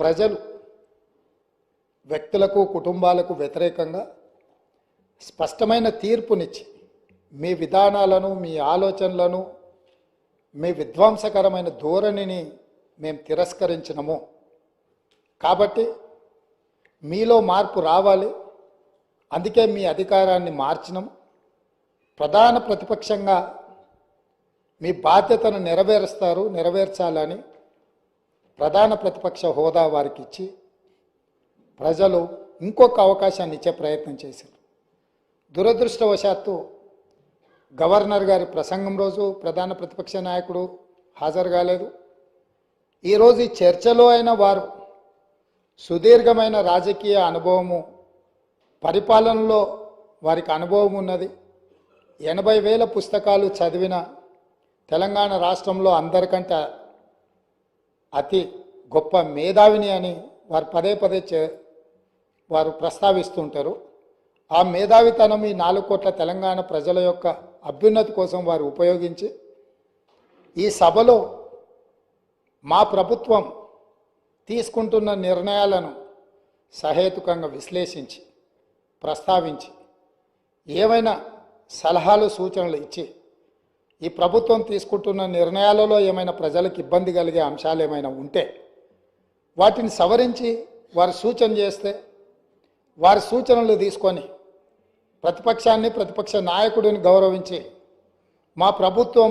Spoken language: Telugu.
ప్రజలు వ్యక్తులకు కుటుంబాలకు వ్యతిరేకంగా స్పష్టమైన తీర్పునిచ్చి మీ విధానాలను మీ ఆలోచనలను మీ విధ్వంసకరమైన ధోరణిని మేము తిరస్కరించినము. కాబట్టి మీలో మార్పు రావాలి. అందుకే మీ అధికారాన్ని మార్చినము ప్రధాన ప్రతిపక్షంగా మీ బాధ్యతను నెరవేరుస్తారు నెరవేర్చాలని ప్రధాన ప్రతిపక్ష హోదా వారికి ఇచ్చి ప్రజలు ఇంకొక అవకాశాన్ని ఇచ్చే ప్రయత్నం చేశారు. దురదృష్టవశాత్తు గవర్నర్ గారి ప్రసంగం రోజు ప్రధాన ప్రతిపక్ష నాయకుడు హాజరు కాలేదు. ఈరోజు ఈ చర్చలో అయిన వారు సుదీర్ఘమైన రాజకీయ అనుభవము పరిపాలనలో వారికి అనుభవం ఉన్నది. ఎనభై వేల పుస్తకాలు చదివిన తెలంగాణ రాష్ట్రంలో అందరికంటే అతి గొప్ప మేధావిని అని వారు పదే పదే చే వారు ప్రస్తావిస్తుంటారు. ఆ మేధావితనం ఈ నాలుగు కోట్ల తెలంగాణ ప్రజల యొక్క అభ్యున్నతి కోసం వారు ఉపయోగించి ఈ సభలో మా ప్రభుత్వం తీసుకుంటున్న నిర్ణయాలను సహేతుకంగా విశ్లేషించి ప్రస్తావించి ఏమైనా సలహాలు సూచనలు ఇచ్చి ఈ ప్రభుత్వం తీసుకుంటున్న నిర్ణయాలలో ఏమైనా ప్రజలకు ఇబ్బంది కలిగే అంశాలు ఏమైనా ఉంటే వాటిని సవరించి వారు సూచన చేస్తే వారి సూచనలు తీసుకొని ప్రతిపక్షాన్ని ప్రతిపక్ష నాయకుడిని గౌరవించి మా ప్రభుత్వం